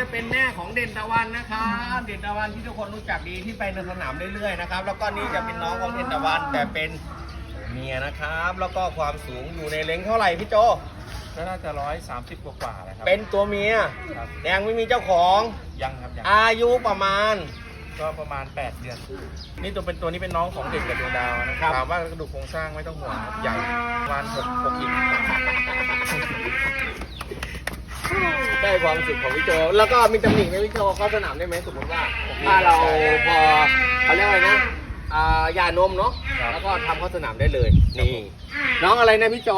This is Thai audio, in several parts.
จะเป็นแม่ของเด่นตะวันนะครับ เด่นตะวันที่ทุกคนรู้จักดีที่ไปในสนามเรื่อยๆนะครับ แล้วก็นี่จะเป็นน้องของเด่นตะวันแต่เป็นเมียนะครับ แล้วก็ความสูงอยู่ในเลงเท่าไหร่พี่โจก็น่าจะร้อยสามสิบกว่าๆแหละครับ เป็นตัวเมียครับยังไม่มีเจ้าของ ยังครับยังอายุประมาณ ก็ประมาณ 8 เดือน นี่ตัวเป็นตัวนี้เป็นน้องของเด็กกับดวงดาวนะครับ ถามว่ากระดูกโครงสร้างไม่ต้องห่วงครับใหญ่ประมาณหกหกอินได้ ความสุขของพี่โจ แล้วก็มีตำหนิไหมพี่โจเข้าสนามได้ไหมสมมติว่าถ้าเราพอเขาเรียกอะไรนะอ่ายานมเนาะแล้วก็ทำเข้าสนามได้เลยนี่น้องอะไรนะพี่โจ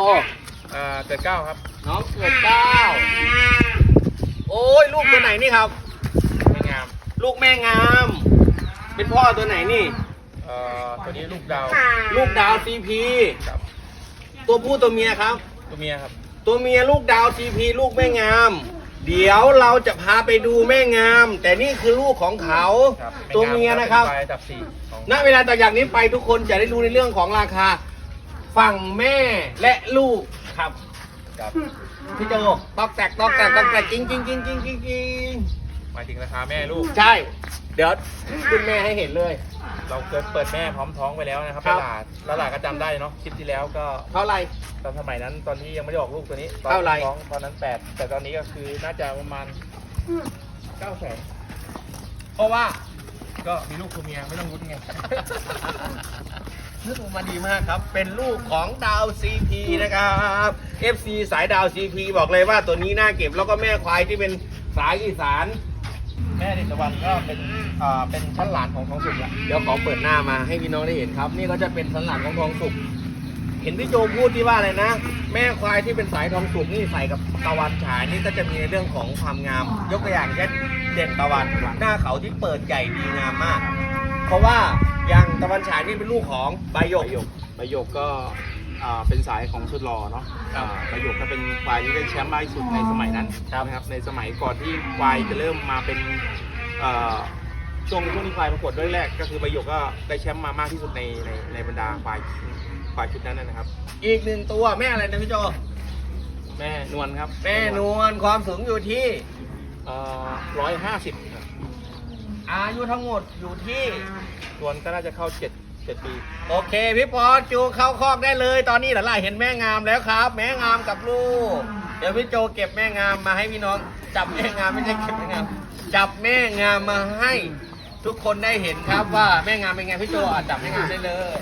อ่าเกิดเก้าครับ น้องเกิดเก้าโอ้ยลูกตัวไหนนี่ครับไม่งาม ลูกแม่งาม เป็นพ่อตัวไหนนี่เอ่อตัวนี้ลูกดาว ลูกดาวซีพีครับ ตัวผู้ตัวเมียครับ ตัวเมียครับ ตัวเมียลูกดาวซีพีลูกแม่งาม เดี๋ยวเราจะพาไปดูแม่งาม แต่นี่คือลูกของเขาครับตัวเมียนะครับเป็ควายอันดับสี่ของณเวลาต่อจากนี้ไปทุกคนจะได้รู้ในเรื่องของราคา ฝั่งแม่และลูกครับครับพี่โจตอกแตกตอกแตกตอกแตกจริงจริงจริงจริงจริงจริงหมายถึงราคาแม่ลูก ใช่ เดี๋ยวขึ้นแม่ให้เห็นเลย เราเคยเปิดแม่พร้อมท้องไปแล้วนะครับครับตลาดตลาดก็จำได้เนาะคลิปที่แล้วก็เท่าไหร่ ตอนสมัยนั้นตอนที่ยังไม่ได้ออกลูกตัวนี้ตอนเท่าไหร่ ท้องตอนนั้นแปดแต่ตอนนี้ก็คือน่าจะประมาณเก้าแสนเพราะว่าก็มีลูกตัวเมียไม่ต้องรุ้นไง นึกออกมาดีมากครับ เป็นลูกของดาว CP นะครับ FC สายดาว CP บอกเลยว่าตัวนี้น่าเก็บแล้วก็แม่ควายที่เป็นสายอีสาน แม่ด็กตะวันก็เป็นอ่าเป็นชั้นหลานของทองสุกละเดี๋ยวขอเปิดหน้ามาให้พี่น้องได้เห็นครับ นี่ก็จะเป็นสันหลังของทองสุก เห็นพี่โจพูดที่ว่าอะไรนะ แม่ควายที่เป็นสายทองสุกนี่ใส่กับตะวันฉายนี่ก็จะมีในเรื่องของความงาม ยกตัวอย่างเช่นเด่นตะวันหน้าเขาที่เปิดใหญ่ดีงามมาก เพราะว่าอย่างตะวันฉายนี่เป็นลูกของใบหยกใบหยกก็ เป็นสายของสุดหล่อเนาะครับอ่าใบหยกก็เป็นควายที่ได้แชมป์มากที่สุดในสมัยนั้นครับนะครับในสมัยก่อนที่ควายจะเริ่มมาเป็นอ่าช่วงช่วงที่ควายประกวดแรกๆก็คือใบหยกก็ได้แชมป์มามากที่สุดในในในบรรดาควายควายชุดนั้นนะครับ อีกหนึ่งตัวแม่อะไรนะพี่โจแม่นวลครับ แม่นวลความสูงอยู่ที่ร้อยห้าสิบอายุทั้งหมดอยู่ที่นวลก็น่าจะเข้าเจ็ด เจ็ดปี โอเคพี่ปอจูเข้าคอกได้เลย ตอนนี้หลานๆเห็นแม่งามแล้วครับ แม่งามกับลูก เดี๋ยวพี่โจเก็บแม่งามมาให้พี่น้อง จับแม่งามไม่ใช่เก็บแม่งาม จับแม่งามมาให้ ทุกคนได้เห็นครับว่าแม่งามเป็นไงพี่โจอะจับแม่งามได้เลย